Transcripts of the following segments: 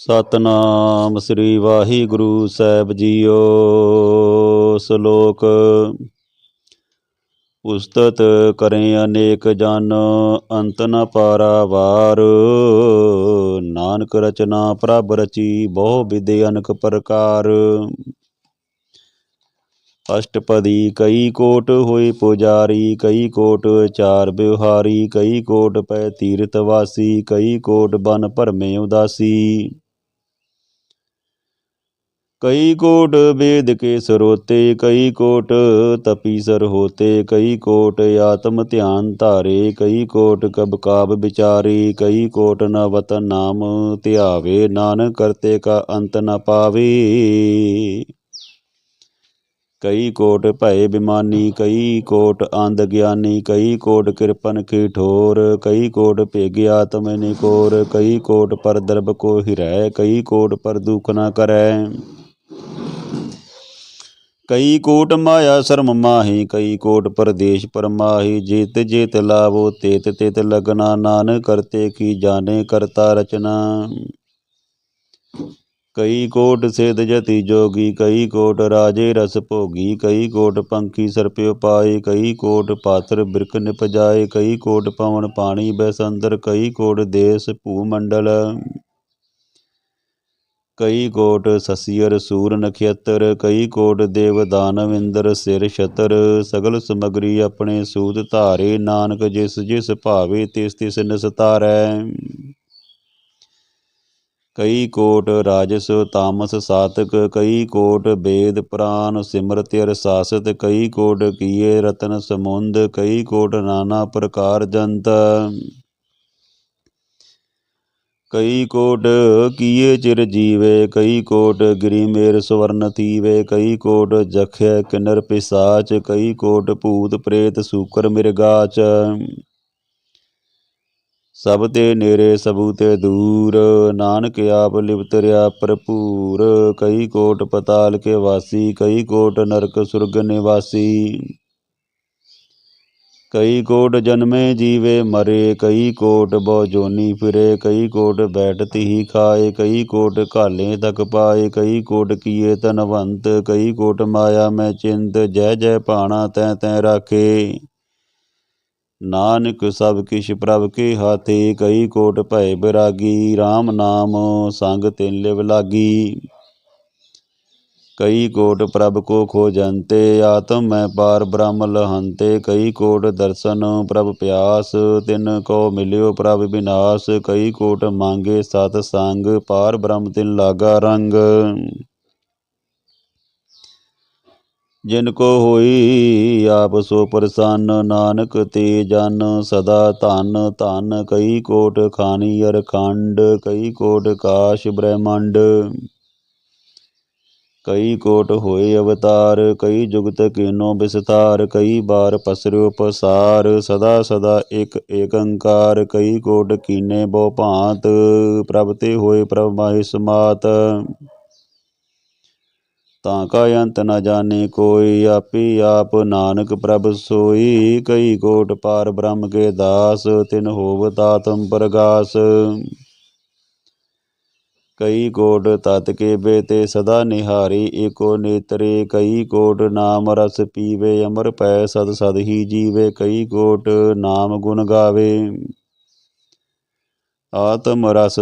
ਸਤਨਾਮ ਸ੍ਰੀ ਵਾਹਿਗੁਰੂ ਸਾਹਿਬ ਜੀਓ, ਸ਼ਲੋਕ। ਉਸਤਤ ਕਰੇ ਅਨੇਕ ਜਨ, ਅੰਤ ਨ ਪਾਰਾਵਾਰ। ਨਾਨਕ ਰਚਨਾ ਪ੍ਰਭ ਰਚੀ, ਬਹੁ ਵਿਦੇ ਅਨਕ ਪ੍ਰਕਾਰ। ਅਸ਼ਟਪਦੀ ਕਈ ਕੋਟ ਹੋਏ ਪੁਜਾਰੀ, ਕਈ ਕੋਟ ਚਾਰ ਬਿਵਹਾਰੀ ਕਈ ਕੋਟ ਪੈ ਤੀਰਥ ਵਾਸੀ, ਕਈ ਕੋਟ ਬਨ ਭਰਮੇ ਉਦਾਸੀ। ਕਈ ਕੋਟ ਵੇਦ ਕੇ ਸਰੋਤੇ ਕਈ ਕੋਟ ਤਪੀਸਰ ਹੋਤੇ ਕਈ ਕੋਟ ਆਤਮ ਧਿਆਨ ਧਾਰੇ ਕਈ ਕੋਟ ਕਬ ਕਾਬ ਵਿਚਾਰੇ ਕਈ ਕੋਟ ਨ ਵਤਨ ਨਾਮ ਧਿਆਵੇ ਨਾਨਕ ਕਰਤੇ ਕਾ ਅੰਤ ਨ ਪਾਵੇ ਕਈ ਕੋਟ ਭਏ ਬਿਮਾਨੀ ਕਈ ਕੋਟ ਅੰਧ ਗਿਆਨੀ ਕਈ ਕੋਟ ਕਿਰਪਨ ਕੀ ਠੋਰ ਕਈ ਕੋਟ ਭੇਗਿਆ ਤਮੈ ਨਿਕੋਰ ਕਈ ਕੋਟ ਪਰ ਦਰਬ ਕੋ ਹਿਰੈ ਕਈ ਕੋਟ ਪਰ ਦੁਖ ਨਾ ਕਰੈ ਕਈ ਕੋਟ ਮਾਇਆ ਸ਼ਰਮ ਮਾਹੀ, ਕਈ ਕੋਟ ਪਰਦੇਸ਼ ਪਰਮਾਹੀ, ਜੇਤ ਜੇਤ ਲਾਵੋ, ਤੇਤ ਤੇਤ ਲਗਨਾ ਨਾਨ ਕਰਤੇ ਕੀ ਜਾਣੇ ਕਰਤਾ ਰਚਨਾ। ਕਈ ਕੋਟ ਸੇਧ ਜਤੀ ਜੋਗੀ, ਕਈ ਕੋਟ ਰਾਜੇ ਰਸ ਭੋਗੀ, ਕਈ ਕੋਟ ਪੰਖੀ ਸਰਪਿਓ ਪਾਏ, ਕਈ ਕੋਟ ਪਾਤਰ ਬਿਰਕ ਨਿਪਜਾਏ, ਕਈ ਕੋਟ ਪਵਨ ਪਾਣੀ ਬੈਸੰਦਰ, ਕਈ ਕੋਟ ਦੇਸ ਭੂ ਮੰਡਲ ਕਈ ਕੋਟ ਸਸੀਰ ਸੂਰ ਨਖੇਤਰ, ਕਈ ਕੋਟ ਦੇਵ ਦਾਨਵ ਇੰਦਰ ਸਿਰ ਛਤਰ। ਸਗਲ ਸਮਗਰੀ ਆਪਣੇ ਸੂਤ ਧਾਰੇ, ਨਾਨਕ ਜਿਸ ਜਿਸ ਭਾਵੇ ਤਿਸ ਤਿਸ ਨਿਸਤਾਰੈ ਕਈ ਕੋਟ ਰਾਜਸ ਤਾਮਸ ਸਾਤਕ, ਕਈ ਕੋਟ ਬੇਦ ਪ੍ਰਾਨ ਸਿਮਰਤ ਅਰਸਾਸਤ ਕਈ ਕੋਟ ਕੀਏ ਰਤਨ ਸਮੁੰਦ, ਕਈ ਕੋਟ ਨਾਨਾ ਪ੍ਰਕਾਰ ਜੰਤ। ਕਈ ਕੋਟ ਕੀਏ ਚਿਰ ਜੀਵੇ, ਕਈ ਕੋਟ ਗਿਰੀ ਮੇਰ ਸਵਰਨ ਥੀਵੇ, ਕਈ ਕੋਟ ਜਖਿਆ ਕਿਨਰ ਪਿਸਾਚ, ਕਈ ਕੋਟ ਭੂਤ ਪ੍ਰੇਤ ਸੂਕਰ ਮਿਰਗਾਚ ਸਭ ਤੇ ਨੇਰੇ, ਸਭੂ ਤੇ ਦੂਰ, ਨਾਨਕ ਆਪ ਲਿਵਤ ਰਿਆ ਭਰਪੂਰ, ਕਈ ਕੋਟ ਪਤਾਲ ਕੇ ਵਾਸੀ, ਕਈ ਕੋਟ ਨਰਕ ਸੁਰਗ ਨਿਵਾਸੀ। ਕਈ ਕੋਟ ਜਨਮੇ ਜੀਵੇ ਮਰੇ, ਕਈ ਕੋਟ ਬਹੁ ਜੋਨੀ ਫਿਰੇ, ਕਈ ਕੋਟ ਬੈਠ ਤਿਹੀ ਖਾਏ, ਕਈ ਕੋਟ ਘਾਲੇ ਤਕ ਪਾਏ, ਕਈ ਕੋਟ ਕੀਏ ਤਨਵੰਤ ਕਈ ਕੋਟ ਮਾਇਆ ਮੈਂ ਚਿੰਤ, ਜੈ ਜੈ ਪਾਣਾ ਤੈ ਤੈ ਰਾਖੇ। ਨਾਨਕ ਸਭ ਕਿਛ ਪ੍ਰਭ ਕੇ ਹਾਥੇ, ਕਈ ਕੋਟ ਭੈ ਬਿਰਾਗੀ RAM ਨਾਮ ਸੰਗ ਤਿਨ ਲਿਵ ਲਾਗੀ। ਕਈ ਕੋਟ ਪ੍ਰਭ ਕੋ ਖੋਜੰਤੇ, ਆਤਮ ਮੈਂ ਪਾਰ ਬ੍ਰਹਮ ਲਹੰਤੇ ਕਈ ਕੋਟ ਦਰਸ਼ਨ ਪ੍ਰਭ ਪਿਆਸ, ਤਿਨ ਕੋ ਮਿਲਿਓ ਪ੍ਰਭ ਵਿਨਾਸ਼ ਕਈ ਕੋਟ ਮੰਗੇ ਸਤ ਸੰਗ, ਪਾਰ ਬ੍ਰਹਮ ਤਿਨ ਲਾਗਾ ਰੰਗ। ਜਿਨ ਕੋ ਹੋਈ, ਆਪ ਸੋ ਪ੍ਰਸੰਨ, ਨਾਨਕ ਤੇ ਜਨ ਸਦਾ ਧਨ। ਧਨ ਕਈ ਕੋਟ ਖਾਨੀ ਅਰਖੰਡ, ਕਈ ਕੋਟ ਕਾਸ਼ ਬ੍ਰਹਮੰਡ। ਕਈ ਕੋਟ ਹੋਏ ਅਵਤਾਰ, ਕਈ ਜੁਗਤ ਕੀਨੋ ਵਿਸਤਾਰ ਕਈ ਬਾਰ ਪਸਰਿਓ ਪਸਾਰ, ਸਦਾ ਸਦਾ ਇਕ ਏਕੰਕਾਰ, ਕਈ ਕੋਟ ਕੀਨੇ ਬਹੁ ਭਾਂਤ, ਪ੍ਰਭ ਤੇ ਹੋਏ ਪ੍ਰਭ ਮਾਹਿ ਸਮਾਤ। ਤਾਂ ਕਾ ਅੰਤ ਨ ਜਾਣੇ ਕੋਈ, ਆਪੀ ਆਪ ਨਾਨਕ ਪ੍ਰਭ ਸੋਈ, ਕਈ ਕੋਟ ਪਾਰ ਬ੍ਰਹਮ ਕੇ ਦਾਸ, ਤਿਨ ਹੋਵਤ ਆਤਮ ਪ੍ਰਗਾਸ। ਕਈ ਕੋਟ ਤਤ ਕੇ ਬੇਤੇ ਸਦਾ ਨਿਹਾਰੀ, ਏਕੋ ਨੇਤਰੇ ਕਈ ਕੋਟ ਨਾਮ ਰਸ ਪੀਵੇ, ਅਮਰ ਪੈ ਸਦ ਸਦ ਹੀ ਜੀਵੇ, ਕਈ ਕੋਟ ਨਾਮ ਗੁਣ ਗਾਵੇ। ਆਤਮ ਰਸ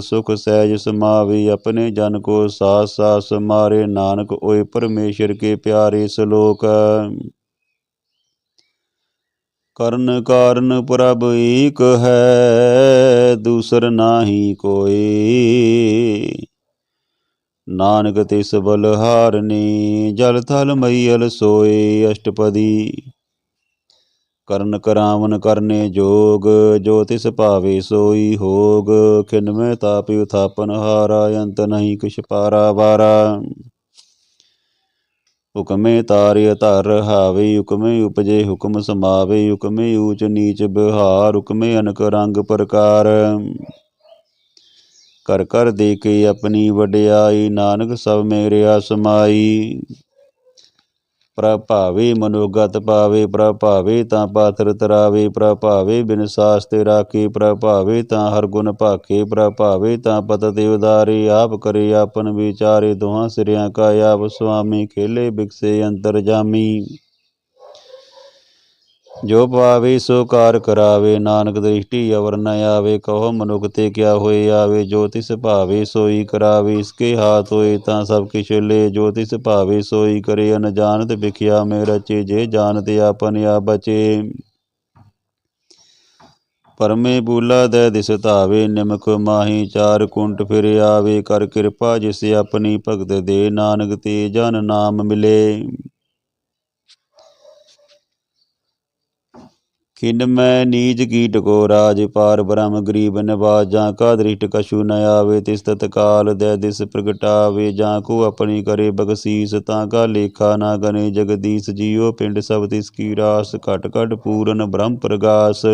ਸੁਖ ਸਹਿਜ ਸਮਾਵੇ, ਆਪਣੇ ਜਨ ਕੋ ਸਾਸ ਸਾਸ ਮਾਰੇ ਨਾਨਕ ਓਏ ਪਰਮੇਸ਼ਰ ਕੇ ਪਿਆਰੇ ਸ਼ਲੋਕ। ਕਰਨ ਕਾਰਨ ਪ੍ਰਭ ਏਕ ਹੈ, ਦੂਸਰ ਨਾਹੀ ਕੋਈ ਨਾਨਕ ਤਿਸ ਬਲਹਾਰਨੀ, ਜਲ ਥਲ ਮਈਲ ਸੋਏ ਅਸ਼ਟਪਦੀ। ਕਰਨ ਕਰਾਵਨ ਕਰਨੇ ਜੋਗ, ਜੋ ਤਿਸ ਭਾਵੇ ਸੋਈ ਹੋਗ। ਖਿਨਮੈ ਤਾਪਿ ਉਥਾਪਨ ਹਾਰਾ, ਅੰਤ ਨਹੀਂ ਕਿਛ ਪਾਰਾ ਵਾਰਾ। ਹੁਕਮੇ ਤਾਰਿ ਧਰ ਹਾਵੇ, ਹੁਕਮੇ ਉਪਜੇ ਹੁਕਮ ਸਮਾਵੇ, ਹੁਕਮੇ ਊਚ ਨੀਚ ਬਿਹਾਰ, ਹੁਕਮੇ ਅਨਕ ਰੰਗ ਪ੍ਰਕਾਰ। ਕਰ ਕਰ ਕੇ ਆਪਣੀ ਵਡਿਆਈ, ਨਾਨਕ ਸਭ ਮੇਰਿਆ ਸਮਾਈ ਪ੍ਰਭਾਵੇ ਮਨੋਗਤ ਪਾਵੇ ਪ੍ਰਭਾਵੇ ਤਾਂ ਪਾਥਰ ਤਰਾਵੇ ਪ੍ਰਭਾਵੇ ਬਿਨ ਸਾਸਤੇ ਰਾਖੀ ਪ੍ਰਭਾਵੇ ਤਾਂ ਹਰ ਗੁਣ ਭਾਖੇ ਪ੍ਰਭਾਵੇ ਤਾਂ ਪਤ ਤੇ ਉਦਾਰੇ, ਆਪ ਕਰੇ ਆਪਨ ਵਿਚਾਰੇ ਦੋਹਾਂ ਸਿਰਿਆਂ ਕਾ ਆਪ ਸੁਆਮੀ ਖੇਲੇ ਬਿਕਸੇ ਅੰਤਰ ਜਾਮੀ। ਜੋ ਪਾਵੇ ਸੋ ਕਾਰ ਕਰਾਵੇ, ਨਾਨਕ ਦ੍ਰਿਸ਼ਟੀ ਅਵਰ ਨ ਆਵੇ, ਕਹੋ ਮਨੁਖ ਤੇ ਕਿਆ ਹੋਏ ਆਵੇ, ਜੋ ਤਿਸ ਭਾਵੇ ਸੋਈ ਕਰਾਵੇ, ਇਸਕੇ ਹਾਥ ਹੋਏ ਤਾਂ ਸਭ ਕਿਛ ਲੈ, ਜੋ ਤਿਸ ਭਾਵੇ ਸੋਈ ਕਰੇ ਅਨਜਾਨਤ ਵਿਖਿਆ ਮੇ ਰਚੇ, ਜੇ ਜਾਣਤ ਆਪਨ ਆ ਬਚੇ। ਪਰਮੇ ਬੂਲਾ ਦੇ ਦਿਸ ਧਾਵੇ ਨਿਮਕ ਮਾਹੀ ਚਾਰ ਕੁੰਟ ਫਿਰ ਆਵੇ, ਕਰ ਕਿਰਪਾ ਜਿਸ ਆਪਣੀ ਭਗਤ ਦੇ, ਨਾਨਕ ਤੇ ਜਨ ਨਾਮ ਮਿਲੇ। ਖਿਨ ਮੈਂ ਨੀਜ ਕੀਟ ਕੋ ਰਾਜ ਪਾਰ ਬ੍ਰਹਮ ਗਰੀਬ ਨਿਵਾਜ ਜਾਂ ਕਾ ਦ੍ਰਿਸ਼ਟ ਕਛੂ ਨ ਆਵੇ, ਤਿਸ ਤਤਕਾਲ ਦੇ ਦਿਸ ਪ੍ਰਗਟਾਵੇ, ਜਾਂ ਕੋ ਆਪਣੀ ਕਰੇ ਬਖਸੀਸ, ਤਾਂ ਕਾ ਲੇਖਾ ਨਾ ਗਨੇ ਜਗਦੀਸ਼, ਜੀਉ ਪਿੰਡ ਸਭ ਤਿਸ ਕੀ ਰਾਸ, ਘਟ ਘਟ ਪੂਰਨ ਬ੍ਰਹਮ ਪ੍ਰਗਾਸ।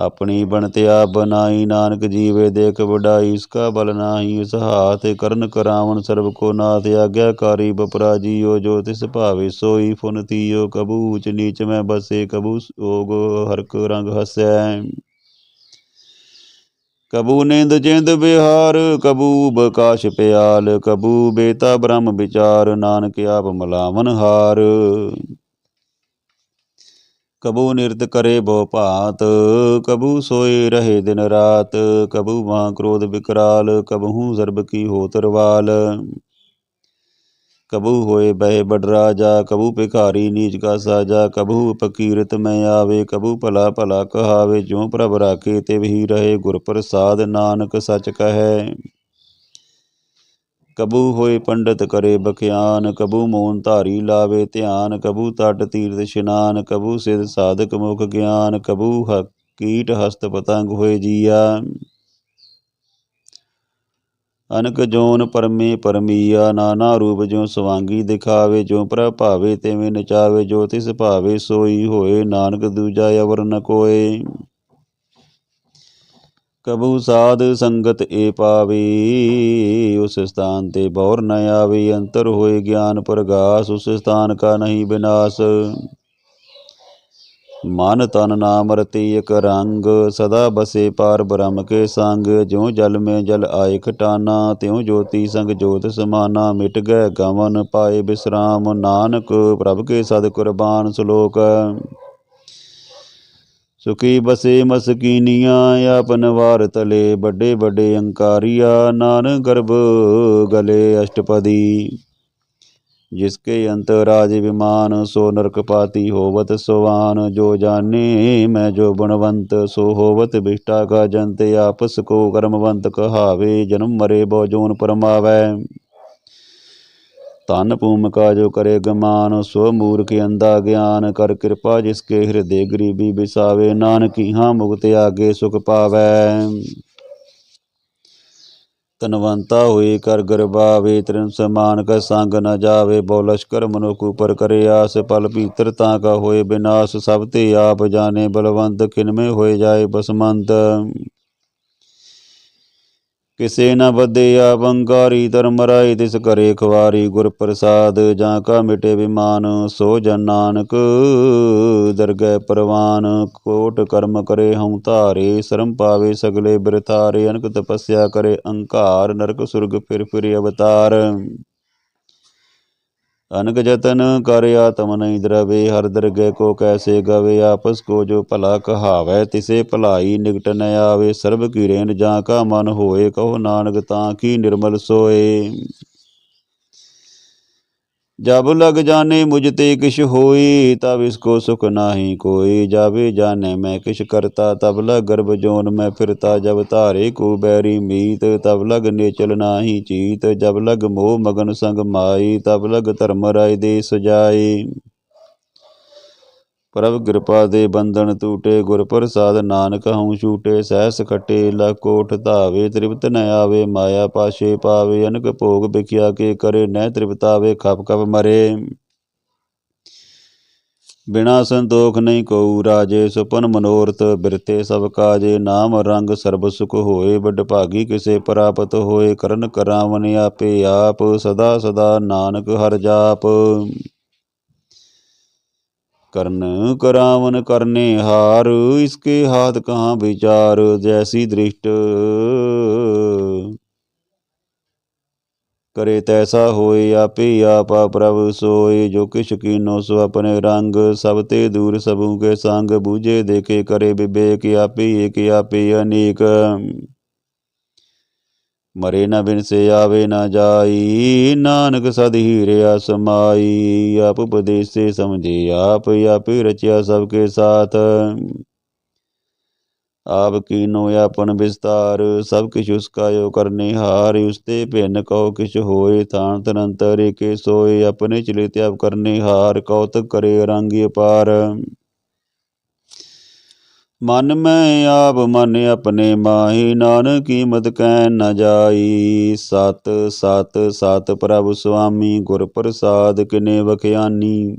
ਆਪਣੀ ਬਣਤਿਆ ਬਨਾਈ ਨਾਨਕ ਜੀਵੇ ਦੇਖ ਵਡਾਈ ਇਸ ਕਾ ਬਲ ਨਾਹੀ ਇਸ ਹਾਥ ਕਰਨ ਕਰਾਵਣ, ਸਰਬ ਕੋ ਨਾਥ ਆਗਿਆਕਾਰੀ, ਬਪਰਾ ਜੀਓ ਜੋ ਤਿਸ ਭਾਵੇ ਸੋਈ, ਫੁਨ ਤੀਓ ਕਬੂ ਊਚ ਨੀਚ ਮੈਂ ਬਸੇ ਕਬੂ ਸੋਗ ਹਰਕ ਰੰਗ ਹਸੈ। ਕਬੂ ਨਿੰਦ ਜਿੰਦ ਬਿਹਾਰ ਕਬੂ ਬਕਾਸ਼ ਪਿਆਲ, ਕਬੂ ਬੇਤਾ ਬ੍ਰਹਮ ਵਿਚਾਰ, ਨਾਨਕ ਆਪ ਮਲਾਵਨ ਹਾਰ। ਕਬੂ ਨਿਰਤ ਕਰੇ ਬੋ ਭਾਤ, ਕਬੂ ਸੋਏ ਰਹੇ ਦਿਨ ਰਾਤ, ਕਬੂ ਮਾਂ ਕ੍ਰੋਧ ਵਿਕਰਾਲ ਕਬਹੂ ਜ਼ਰਬ ਕੀ ਹੋ ਤਰਵਾਲ ਕਬੂ ਹੋਏ ਬਹਿ ਬੜਰਾਜਾ ਕਬੂ ਭਿਖਾਰੀ ਨੀਚ ਕਾ ਸਾਜਾ, ਕਬੂ ਪਕੀਰਤ ਮੈਂ ਆਵੇ, ਕਬੂ ਭਲਾ ਭਲਾ ਕਹਾਵੇ, ਜਿਉ ਪ੍ਰਭ ਰਾਖੇ ਤੇ ਵਹੀ ਰਹੇ ਗੁਰ ਪ੍ਰਸਾਦ, ਨਾਨਕ ਸਚ ਕਹੈ। ਕਬੂ ਹੋਏ ਪੰਡਤ ਕਰੇ ਬਖਿਆਨ, ਕਬੂ ਮੋਨ ਧਾਰੀ ਲਾਵੇ ਧਿਆਨ, ਕਬੂ ਤਟ ਤੀਰਥ ਇਸ਼ਨਾਨ, ਕਬੂ ਸਿਧ ਸਾਧਕ ਮੁਖ ਗਿਆਨ, ਕਬੂ ਹ ਕੀਟ ਹਸਤ ਪਤੰਗ ਹੋਏ ਜੀਆ। ਅਨਕ ਜੋਨ ਪਰਮੇ ਪਰਮੀਆ, ਨਾਨਾ ਰੂਪ ਜੋ ਸਵਾਂਗੀ ਦਿਖਾਵੇ ਜੋ ਪ੍ਰਭਾਵੇ ਤਿਵੇਂ ਨਚਾਵੇ, ਜੋ ਤਿਸ ਭਾਵੇ ਸੋਈ ਹੋਏ, ਨਾਨਕ ਦੂਜਾ ਅਵਰ ਨ ਕੋਏ। ਕਬੂ ਸਾਧ ਸੰਗਤ ਏ ਪਾਵੇ, ਉਸ ਸਥਾਨ ਤੇ ਬੌਰ ਨ ਆਵੇ, ਅੰਤਰ ਹੋਏ ਗਿਆਨ ਪ੍ਰਗਾਸ, ਉਸ ਸਥਾਨ ਕਾ ਨਹੀਂ ਬਿਨਾਸ਼। ਮਨ ਤਨ ਨਾਮ ਰਤੀ ਇਕ ਰੰਗ, ਸਦਾ ਬਸੇ ਪਾਰ ਬ੍ਰਹਮ ਕੇ ਸੰਗ। ਜਿਉ ਜਲ ਮੇ ਜਲ ਆਏ ਖਟਾਨਾ, ਤਿਉ ਜੋਤੀ ਸੰਗ ਜੋਤ ਸਮਾਨਾ। ਮਿਟ ਗਏ ਗਮਨ ਪਾਏ ਬਿਸਰਾਮ, ਨਾਨਕ ਪ੍ਰਭ ਕੇ ਸਦ ਕੁਰਬਾਨ ਸ਼ਲੋਕ। ਸੁਖੀ ਬਸੇ ਮਸਕੀਨੀਆਂ, ਆਪਨ ਵਾਰ ਤਲੇ ਵੱਡੇ ਵੱਡੇ ਅੰਕਾਰੀਆ ਨਾਨ ਗਰਭ ਗਲੇ ਅਸ਼ਟਪਦੀ। ਜਿਸਕੇ ਅੰਤ ਰਾਜ ਵਿਮਾਨ, ਸੋ ਨਰਕਪਾਤੀ ਹੋਵਤ ਸਵਾਨ। ਜੋ ਜਾਣੇ, ਮੈਂ ਜੋ ਗੁਣਵੰਤ, ਸੋ ਹੋਵਤ ਬਿਸ਼ਟਾ ਕਾ ਜੰਤ ਆਪਸ ਕੋ ਕਰਮਵੰਤ ਕਹਾਵੇ। ਜਨਮ ਮਰੇ ਬੋ ਜੋਨ ਪਰਮਾਵੈ। ਧਨ ਭੂਮਿਕਾ ਜੋ ਕਰੇ ਗਮਾਨ, ਸੋ ਮੂਰਖ ਅੰਦਾ ਗਿਆਨ ਕਰ ਕਿਰਪਾ ਜਿਸਕੇ ਹਿਰਦੇ ਗਰੀਬੀ ਵਿਸਾਵੇ, ਨਾਨਕੀ ਹਾਂ ਮੁਕਤ ਆਗੇ ਸੁਖ ਪਾਵੈ। ਤਨਵੰਤਾ ਹੋਏ ਕਰ ਗਰਬਾਵੇ ਤ੍ਰਿਨ ਸਮਾਨ ਕਾ ਸੰਗ ਨ ਜਾਵੇ ਬੋ ਲਸ਼ਕਰ ਮਨੁਖ ਉਪਰ ਕਰੇ ਆਸ, ਪਲ ਭੀਤਰ ਤਾਂ ਕਾ ਹੋਏ ਬਿਨਾਸ਼, ਸਭ ਤੇ ਆਪ ਜਾਣੇ ਬਲਵੰਤ ਕਿਨਮੇ ਹੋਏ ਜਾਏ ਬਸਮੰਤ। ਕਿਸੇ ਨ ਬੱਦੇ ਬੰਕਾਰੀ ਧਰਮ ਰਾਏ ਤਿਸ ਕਰੇ ਖਵਾਰੀ ਗੁਰ ਪ੍ਰਸਾਦ, ਜਾਂ ਕਾ ਮਿਟੇ ਵਿਮਾਨ ਸੋ ਜਨ ਨਾਨਕ। ਦਰਗਹਿ ਪਰਵਾਨ, ਕੋਟ ਕਰਮ ਕਰੇ ਹਉ ਧਾਰੇ, ਸ਼ਰਮ ਪਾਵੇ ਸਗਲੇ ਬਿਰਥਾਰੇ ਅਨਕ ਤਪੱਸਿਆ ਕਰੇ ਅੰਕਾਰ, ਨਰਕ ਸੁਰਗ ਫਿਰ ਫਿਰ ਅਵਤਾਰ। ਅਨਕ ਜਤਨ ਕਰ ਆਤਮ ਨਹੀਂ ਦਰਵੇ, ਹਰ ਦਰਗਹਿ ਕੋ ਕੈਸੇ ਗਵੇ, ਆਪਸ ਕੋ ਜੋ ਭਲਾ ਕਹਾਵੈ, ਤਿਸੇ ਭਲਾਈ ਨਿਕਟ ਨ ਆਵੇ, ਸਰਬ ਕੀ ਰੇਨ ਜਾਂ ਕਾ ਮਨ ਹੋਏ, ਕਹੋ ਨਾਨਕ ਤਾਂ ਕੀ ਨਿਰਮਲ ਸੋਏ। ਜਬ ਲਗ ਜਾਣੇ ਮੁਝ ਤੇ ਕਿਛ ਹੋਈ, ਤਬ ਇਸਕੋ ਸੁਖ ਨਾਹੀ ਕੋਈ। ਜਾਵੇ ਜਾਣੇ ਮੈਂ ਕਿਛ ਕਰਤਾ, ਤਬ ਲਗ ਗਰਭ ਜੋਨ ਮੈਂ ਫਿਰਤਾ। ਜਬ ਧਾਰੇ ਕੋ ਬੈਰੀ ਮੀਤ, ਤਬ ਲਗ ਨੇਚਲ ਨਾਹੀ ਚੀਤ। ਜਬ ਲਗ ਮੋਹ ਮਗਨ ਸੰਗ ਮਾਈ, ਤਬ ਲਗ ਧਰਮ ਰਾਏ ਦੇ ਸਜਾਈ ਪ੍ਰਭ ਕਿਰਪਾ ਦੇ ਬੰਧਨ ਟੂਟੇ ਗੁਰ ਪ੍ਰਸਾਦ ਨਾਨਕ ਹਉ ਛੂਟੇ, ਸਹਿਸ ਖਟੇ ਕੋਠ ਧਾਵੇ, ਤ੍ਰਿਪਤ ਨ ਆਵੇ, ਮਾਇਆ ਪਾਸ਼ੇ ਪਾਵੇ, ਅਨਕ ਭੋਗ ਬਿਖਿਆ ਕੇ ਕਰੇ, ਨਹਿ ਤ੍ਰਿਪਤਾਵੇ, ਖਪ ਖਪ ਮਰੇ। ਬਿਨਾ ਸੰਤੋਖ ਨਹੀਂ ਕਉ ਰਾਜੇ, ਸੁਪਨ ਮਨੋਰਥ ਬਿਰਤੇ ਸਭ ਕਾਜੇ, ਨਾਮ ਰੰਗ ਸਰਬ ਸੁਖ ਹੋਏ, ਵੱਡ ਭਾਗੀ ਕਿਸੇ ਪ੍ਰਾਪਤ ਹੋਏ, ਕਰਨ ਕਰਾਵਨ ਆਪੇ ਆਪ, ਸਦਾ ਸਦਾ ਨਾਨਕ ਹਰ ਜਾਪ। ਕਰਨ, ਕਰਾਵਨ ਕਰਨੇ ਹਾਰ, ਇਸਕੇ ਹਾਥ ਕਹਾਂ ਵਿਚਾਰ, ਜੈਸੀ ਦ੍ਰਿਸ਼ਟ। ਕਰੇ ਤੈਸਾ ਹੋਏ ਆਪੇ ਆਪਾ, ਪ੍ਰਭ ਸੋਏ, ਜੋ ਕਿਛ ਕੀਨੋ ਸੋ ਆਪਣੇ ਰੰਗ, ਸਭ ਤੇ ਦੂਰ ਸਭੂ ਕੇ ਸੰਗ, ਬੂਝੇ ਦੇਖੇ ਕਰੇ ਵਿਵੇਕ ਆਪੇ ਏਕ, ਆਪੇ ਅਨੇਕ। ਮਰੇ ਨਾ ਬਿਨਸੇ ਆਵੇ ਨਾ ਜਾਈ, ਨਾਨਕ ਸਦ ਹੀ ਰਿਆ ਸਮਾਈ, ਆਪ ਉਪਦੇਸੇ ਸਮਝੇ ਆਪ, ਆਪੇ ਰਚਿਆ ਸਭ ਕੇ ਸਾਥ। ਆਪ ਕੀਨੋ ਆਪਨ ਵਿਸਤਾਰ, ਸਭ ਕਿਛ ਉਸਕਾਇਓ ਕਰਨੇ ਹਾਰ ਉਸਤੇ ਭਿੰਨ ਕਉ ਕਿਛ ਹੋਏ ਥਾਨ ਤਨੰਤਰ ਏਕੇ ਸੋਏ, ਆਪਣੇ ਚਲਿਤ ਆਪ ਕਰਨੇ ਹਾਰ, ਕੌਤਕ ਕਰੇ ਰੰਗ ਅਪਾਰ। ਮਨ ਮੈਂ ਆਪ ਮਨ ਆਪਣੇ ਮਾਹੀ, ਨਾਨਕ ਕੀਮਤ ਕੈ ਨ ਜਾਈ। ਸਤ ਸਤ ਸਤ ਪ੍ਰਭ ਸੁਆਮੀ, ਗੁਰ ਪ੍ਰਸਾਦ ਕਿਨੇ ਵਖਿਆਨੀ।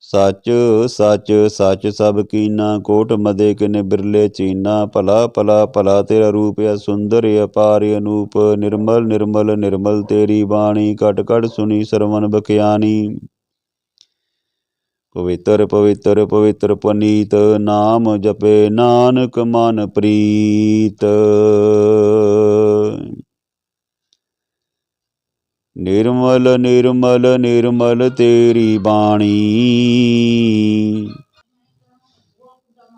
ਸੱਚ ਸੱਚ ਸੱਚ ਸਭ ਕੀਨਾ, ਕੋਟ ਮਦੇ ਕਿਨੇ ਬਿਰਲੇ ਚੀਨਾ। ਭਲਾ ਭਲਾ ਭਲਾ ਤੇਰਾ ਰੂਪ ਹੈ ਸੁੰਦਰ, ਅਪਾਰ ਅਨੂਪ। ਨਿਰਮਲ ਨਿਰਮਲ ਨਿਰਮਲ ਤੇਰੀ ਬਾਣੀ। ਕਟ ਕਟ ਸੁਣੀ ਸਰਵਨ ਬਖਿਆਨੀ ਪਵਿੱਤਰ ਪਵਿੱਤਰ ਪਵਿੱਤਰ ਪਨੀਤ ਨਾਮ ਜਪੇ ਨਾਨਕ ਮਨ ਪ੍ਰੀਤ। ਨਿਰਮਲ ਨਿਰਮਲ ਨਿਰਮਲ ਤੇਰੀ ਬਾਣੀ।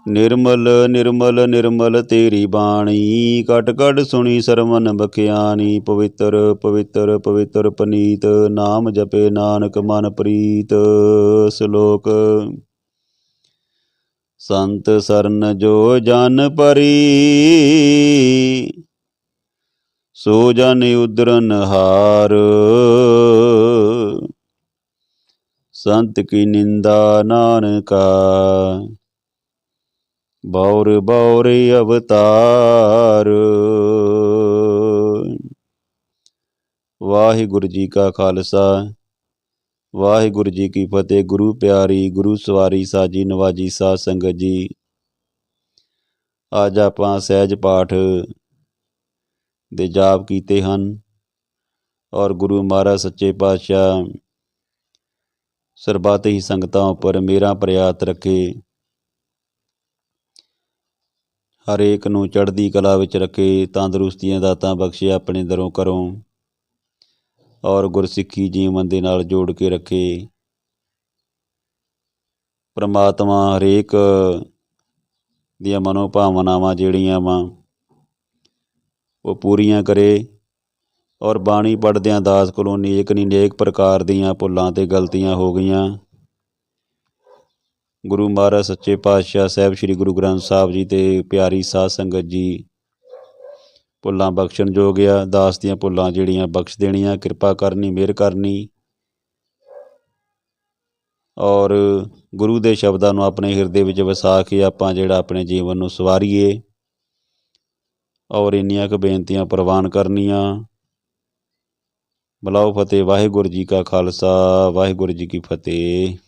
ਨਿਰਮਲ ਨਿਰਮਲ ਨਿਰਮਲ ਤੇਰੀ ਬਾਣੀ। ਕਟ ਕਟ ਸੁਣੀ ਸਰਵਨ ਬਖਿਆਨੀ। ਪਵਿੱਤਰ ਪਵਿੱਤਰ ਪਵਿੱਤਰ ਪਨੀਤ, ਨਾਮ ਜਪੇ ਨਾਨਕ ਮਨ ਪ੍ਰੀਤ। ਸ਼ਲੋਕ। ਸੰਤ ਸਰਨ ਜੋ ਜਨ ਪਰੀ, ਸੋ ਜਨ ਉਦਰਨ ਹਾਰ। ਸੰਤ ਕੀ ਨਿੰਦਾ ਨਾਨਕਾ ਬੌਰ ਬੌਰ ਅਵਤਾਰ। ਵਾਹਿਗੁਰੂ ਜੀ ਕਾ ਖਾਲਸਾ, ਵਾਹਿਗੁਰੂ ਜੀ ਕੀ ਫਤਿਹ। ਗੁਰੂ ਪਿਆਰੀ, ਗੁਰੂ ਸਵਾਰੀ ਸਾਜੀ ਨਵਾਜੀ ਸਾਧ ਸੰਗਤ ਜੀ। ਅੱਜ ਆਪਾਂ ਸਹਿਜ ਪਾਠ ਦੇ ਜਾਪ ਕੀਤੇ ਹਨ ਔਰ ਗੁਰੂ ਮਹਾਰਾਜ ਸੱਚੇ ਪਾਤਸ਼ਾਹ ਸਰਬੱਤ ਹੀ ਸੰਗਤਾਂ ਉੱਪਰ ਮੇਰਾ ਪ੍ਰਯਾਤ ਰੱਖੇ। ਹਰੇਕ ਨੂੰ ਚੜ੍ਹਦੀ ਕਲਾ ਵਿੱਚ ਰੱਖੇ, ਤੰਦਰੁਸਤੀਆਂ ਦਾਤਾਂ ਬਖਸ਼ੇ ਆਪਣੇ ਦਰੋਂ ਕਰੋ ਔਰ ਗੁਰਸਿੱਖੀ ਜੀਵਨ ਦੇ ਨਾਲ ਜੋੜ ਕੇ ਰੱਖੇ। ਪ੍ਰਮਾਤਮਾ ਹਰੇਕ ਦੀਆਂ ਮਨੋ ਭਾਵਨਾਵਾਂ ਜਿਹੜੀਆਂ ਵਾ, ਉਹ ਪੂਰੀਆਂ ਕਰੇ। ਔਰ ਬਾਣੀ ਪੜ੍ਹਦਿਆਂ ਦਾਸ ਕੋਲੋਂ ਨੇਕ ਨੀ ਨੇਕ ਪ੍ਰਕਾਰ ਦੀਆਂ ਭੁੱਲਾਂ ਤੇ ਗਲਤੀਆਂ ਹੋ ਗਈਆਂ। ਗੁਰੂ ਮਹਾਰਾਜ, ਸੱਚੇ ਪਾਤਸ਼ਾਹ ਸਾਹਿਬ, ਸ੍ਰੀ ਗੁਰੂ ਗ੍ਰੰਥ ਸਾਹਿਬ ਜੀ ਤੇ ਪਿਆਰੀ ਸਾਧ ਸੰਗਤ ਜੀ। ਭੁੱਲਾਂ ਬਖਸ਼ਣ ਜੋਗ ਆ, ਦਾਸ ਦੀਆਂ ਭੁੱਲਾਂ ਜਿਹੜੀਆਂ ਬਖਸ਼ ਦੇਣੀਆਂ, ਕਿਰਪਾ ਕਰਨੀ, ਮਿਹਰ ਕਰਨੀ। ਔਰ ਗੁਰੂ ਦੇ ਸ਼ਬਦਾਂ ਨੂੰ ਆਪਣੇ ਹਿਰਦੇ ਵਿੱਚ ਵਸਾ ਕੇ ਆਪਾਂ ਜਿਹੜਾ ਆਪਣੇ ਜੀਵਨ ਨੂੰ ਸਵਾਰੀਏ। ਔਰ ਇੰਨੀਆਂ ਕੁ ਬੇਨਤੀਆਂ ਪ੍ਰਵਾਨ ਕਰਨੀਆਂ। ਬਲਾਓ ਫਤਿਹ, ਵਾਹਿਗੁਰੂ ਜੀ ਕਾ ਖਾਲਸਾ, ਵਾਹਿਗੁਰੂ ਜੀ ਕੀ ਫਤਿਹ।